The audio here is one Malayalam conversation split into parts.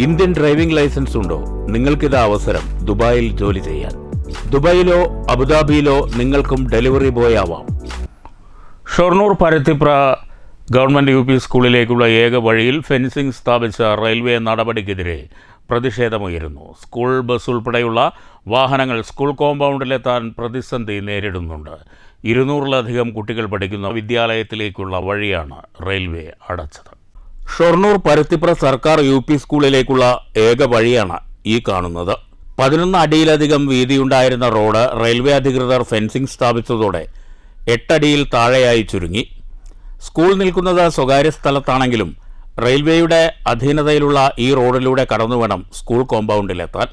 ഇന്ത്യൻ ഡ്രൈവിംഗ് ലൈസൻസ് ഉണ്ടോ? നിങ്ങൾക്കിത് അവസരം. ദുബായിൽ ജോലി ചെയ്യാൻ. ദുബായിലോ അബുദാബിയിലോ നിങ്ങൾക്കും ഡെലിവറി ബോയ് ആവാം. Shoranur Parathipra government U P സ്കൂളിലേക്കുള്ള ഏക വഴിയിൽ ഫെൻസിംഗ് സ്ഥാപിച്ച റെയിൽവേ നടപടിക്കെതിരെ പ്രതിഷേധമുയരുന്നു. സ്കൂൾ ബസ് ഉൾപ്പെടെയുള്ള വാഹനങ്ങൾ സ്കൂൾ കോമ്പൗണ്ടിലെത്താൻ പ്രതിസന്ധി നേരിടുന്നുണ്ട്. ഇരുന്നൂറിലധികം കുട്ടികൾ പഠിക്കുന്ന വിദ്യാലയത്തിലേക്കുള്ള വഴിയാണ് റെയിൽവേ അടച്ചത്. ഷൊർണൂർ പരുത്തിപ്ര സർക്കാർ യു പി സ്കൂളിലേക്കുള്ള ഏക വഴിയാണ് ഈ കാണുന്നത്. പതിനൊന്ന് അടിയിലധികം വീതിയുണ്ടായിരുന്ന റോഡ് റെയിൽവേ അധികൃതർ ഫെൻസിംഗ് സ്ഥാപിച്ചതോടെ എട്ടടിയിൽ താഴെയായി ചുരുങ്ങി. സ്കൂൾ നിൽക്കുന്നത് സ്വകാര്യ സ്ഥലത്താണെങ്കിലും റെയിൽവേയുടെ അധീനതയിലുള്ള ഈ റോഡിലൂടെ കടന്നു വേണം സ്കൂൾ കോമ്പൗണ്ടിലെത്താൻ.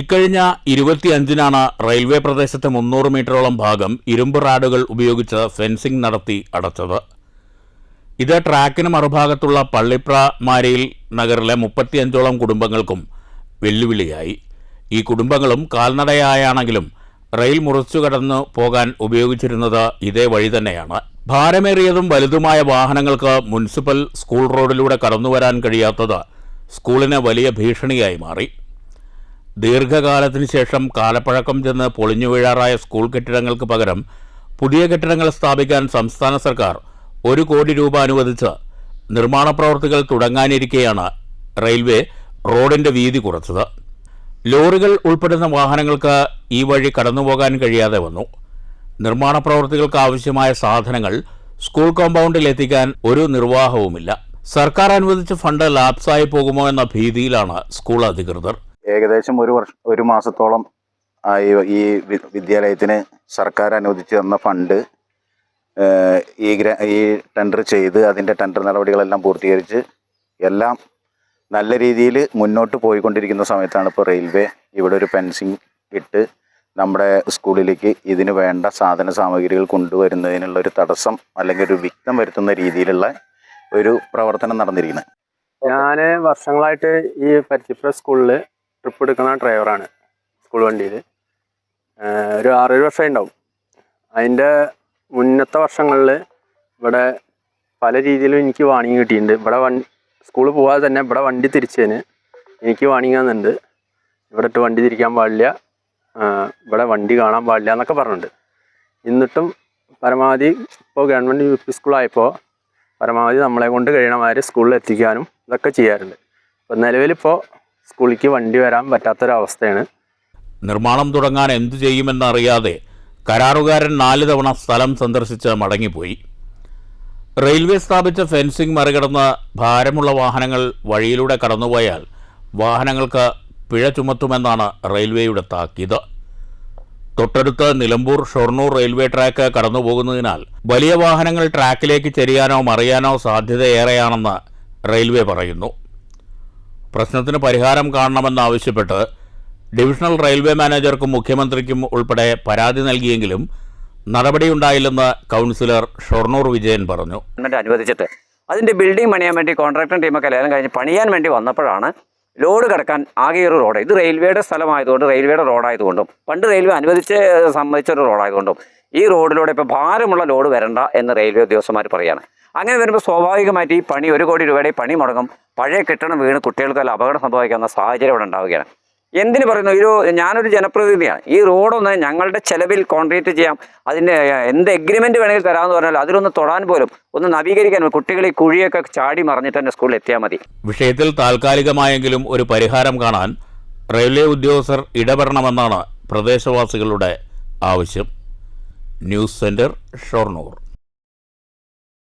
ഇക്കഴിഞ്ഞ ഇരുപത്തിയഞ്ചിനാണ് റെയിൽവേ പ്രദേശത്തെ മുന്നൂറ് മീറ്ററോളം ഭാഗം ഇരുമ്പ് റാഡുകൾ ഉപയോഗിച്ച് ഫെൻസിംഗ് നടത്തി അടച്ചത്. ഇത് ട്രാക്കിന് മറുഭാഗത്തുള്ള പള്ളിപ്ര മാരിയിൽ നഗറിലെ മുപ്പത്തിയഞ്ചോളം കുടുംബങ്ങൾക്കും വെല്ലുവിളിയായി. ഈ കുടുംബങ്ങളും കാൽനടയായാണെങ്കിലും റെയിൽ മുറിച്ചു കടന്നു പോകാൻ ഉപയോഗിച്ചിരുന്നത് ഇതേ വഴി തന്നെയാണ്. ഭാരമേറിയതും വലുതുമായ വാഹനങ്ങൾക്ക് മുനിസിപ്പൽ സ്കൂൾ റോഡിലൂടെ കടന്നുവരാൻ കഴിയാത്തത് സ്കൂളിന് വലിയ ഭീഷണിയായി മാറി. ദീർഘകാലത്തിന് ശേഷം കാലപ്പഴക്കം ചെന്ന് പൊളിഞ്ഞു വീഴാറായ സ്കൂൾ കെട്ടിടങ്ങൾക്ക് പകരം പുതിയ കെട്ടിടങ്ങൾ സ്ഥാപിക്കാൻ സംസ്ഥാന സർക്കാർ ഒരു കോടി രൂപ അനുവദിച്ച് നിർമ്മാണ പ്രവൃത്തികൾ തുടങ്ങാനിരിക്കെയാണ് റെയിൽവേ റോഡിന്റെ വീതി കുറച്ചത്. ലോറികൾ ഉൾപ്പെടുന്ന വാഹനങ്ങൾക്ക് ഈ വഴി കടന്നുപോകാൻ കഴിയാതെ വന്നു. നിർമ്മാണ പ്രവൃത്തികൾക്ക് ആവശ്യമായ സാധനങ്ങൾ സ്കൂൾ കോമ്പൗണ്ടിൽ എത്തിക്കാൻ ഒരു നിർവാഹവുമില്ല. സർക്കാർ അനുവദിച്ച ഫണ്ട് ലാപ്സായി പോകുമോ എന്ന ഭീതിയിലാണ് സ്കൂൾ അധികൃതർ. ഏകദേശം ഒരു വർഷം ഒരു മാസത്തോളം ഈ വിദ്യാലയത്തിന് സർക്കാർ അനുവദിച്ചു തന്ന ഫണ്ട് ഈ ഗ്ര ഈ ടെൻഡർ ചെയ്ത് അതിന്റെ ടെൻഡർ നടപടികളെല്ലാം പൂർത്തീകരിച്ച് എല്ലാം നല്ല രീതിയിൽ മുന്നോട്ട് പോയിക്കൊണ്ടിരിക്കുന്ന സമയത്താണ് ഇപ്പോൾ റെയിൽവേ ഇവിടെ ഒരു ഫെൻസിങ് ഇട്ട് നമ്മുടെ സ്കൂളിലേക്ക് ഇതിന് വേണ്ട സാധന സാമഗ്രികൾ കൊണ്ടുവരുന്നതിനുള്ള ഒരു തടസ്സം അല്ലെങ്കിൽ ഒരു വിഘ്നം വരുത്തുന്ന രീതിയിലുള്ള ഒരു പ്രവർത്തനം നടന്നിരിക്കുന്നത്. ഞാൻ വർഷങ്ങളായിട്ട് ഈ പരിചിപ്ര സ്കൂളിൽ ട്രിപ്പ് എടുക്കുന്ന ഡ്രൈവറാണ് സ്കൂൾ വണ്ടിയിൽ ഒരു ആറേഴ് വർഷമായി ഉണ്ടാവും. അതിന്റെ മുന്നത്തെ വർഷങ്ങളിൽ ഇവിടെ പല രീതിയിലും എനിക്ക് വാണിംഗ് കിട്ടിയിട്ടുണ്ട്. ഇവിടെ വണ്ടി സ്കൂളിൽ പോകാതെ തന്നെ ഇവിടെ വണ്ടി തിരിച്ചതിന് എനിക്ക് വാണിംഗ് തന്നിട്ടുണ്ട്. ഇവിടെ ഇട്ട് വണ്ടി തിരിക്കാൻ പാടില്ല. ഇവിടെ വണ്ടി കാണാൻ പാടില്ല എന്നൊക്കെ പറഞ്ഞിട്ടുണ്ട്. എന്നിട്ടും പരമാവധി ഇപ്പോൾ ഗവൺമെന്റ് യു പി സ്കൂളായപ്പോൾ പരമാവധി നമ്മളെ കൊണ്ട് കഴിയണമാർ സ്കൂളിൽ എത്തിക്കാനും ഇതൊക്കെ ചെയ്യാറുണ്ട്. ഇപ്പം നിലവിലിപ്പോൾ സ്കൂളിലേക്ക് വണ്ടി വരാൻ പറ്റാത്തൊരവസ്ഥയാണ്. നിർമ്മാണം തുടങ്ങാൻ എന്തു ചെയ്യുമെന്നറിയാതെ കരാറുകാരൻ നാല് തവണ സ്ഥലം സന്ദർശിച്ച് മടങ്ങിപ്പോയി. റെയിൽവേ സ്ഥാപിച്ച ഫെൻസിംഗ് മറികടന്ന് ഭാരമുള്ള വാഹനങ്ങൾ വഴിയിലൂടെ കടന്നുപോയാൽ വാഹനങ്ങൾക്ക് പിഴ ചുമത്തുമെന്നാണ് റെയിൽവേയുടെ താക്കീത്. തൊട്ടടുത്ത് നിലമ്പൂർ ഷൊർണൂർ റെയിൽവേ ട്രാക്ക് കടന്നുപോകുന്നതിനാൽ വലിയ വാഹനങ്ങൾ ട്രാക്കിലേക്ക് ചെരിയാനോ മറിയാനോ സാധ്യതയേറെയാണെന്ന് റെയിൽവേ പറയുന്നു. പ്രശ്നത്തിന് പരിഹാരം കാണണമെന്നാവശ്യപ്പെട്ട് ഡിവിഷണൽ റെയിൽവേ മാനേജർക്കും മുഖ്യമന്ത്രിക്കും ഉൾപ്പെടെ പരാതി നൽകിയെങ്കിലും നടപടിയുണ്ടായില്ലെന്ന് കൗൺസിലർ ഷൊർണൂർ വിജയൻ പറഞ്ഞു. അനുവദിച്ചിട്ട് അതിന്റെ ബിൽഡിംഗ് പണിയാൻ വേണ്ടി കോൺട്രാക്ടർ ടീമൊക്കെ ലേലം കഴിഞ്ഞ് പണിയാൻ വേണ്ടി വന്നപ്പോഴാണ് ലോഡ് കിടക്കാൻ ആകെ ഒരു റോഡ്. ഇത് റെയിൽവേയുടെ സ്ഥലമായതുകൊണ്ട് റെയിൽവേയുടെ റോഡായതുകൊണ്ടും പണ്ട് റെയിൽവേ അനുവദിച്ച് സംബന്ധിച്ച ഒരു റോഡായതുകൊണ്ടും ഈ റോഡിലൂടെ ഇപ്പോൾ ഭാരമുള്ള ലോഡ് വരണ്ട എന്ന് റെയിൽവേ ഉദ്യോഗസ്ഥന്മാർ പറയുകയാണ്. അങ്ങനെ വരുമ്പോൾ സ്വാഭാവികമായിട്ട് ഈ പണി ഒരു കോടി രൂപയുടെ പണി മുടങ്ങും. പഴയ കെട്ടിടം വീണ് കുട്ടികൾക്ക് അപകടം സംഭവിക്കാവുന്ന സാഹചര്യം ഇവിടെ ഉണ്ടാവുകയാണ്. എന്തിന് പറയുന്നു? ഒരു ഞാനൊരു ജനപ്രതിനിധിയാണ്. ഈ റോഡൊന്ന് ഞങ്ങളുടെ ചെലവിൽ കോൺക്രീറ്റ് ചെയ്യാം. അതിന്റെ എന്ത് എഗ്രിമെന്റ് വേണമെങ്കിൽ തരാമെന്ന് പറഞ്ഞാൽ അതിലൊന്ന് തൊടാൻ പോലും ഒന്ന് നവീകരിക്കാൻ കുട്ടികൾ ഈ കുഴിയൊക്കെ ചാടി മറിഞ്ഞിട്ട് തന്നെ സ്കൂളിൽ എത്തിയാൽ മതി. വിഷയത്തിൽ താൽക്കാലികമായെങ്കിലും ഒരു പരിഹാരം കാണാൻ റെയിൽവേ ഉദ്യോഗസ്ഥർ ഇടപെടണമെന്നാണ് പ്രദേശവാസികളുടെ ആവശ്യം. News centre Shoranur.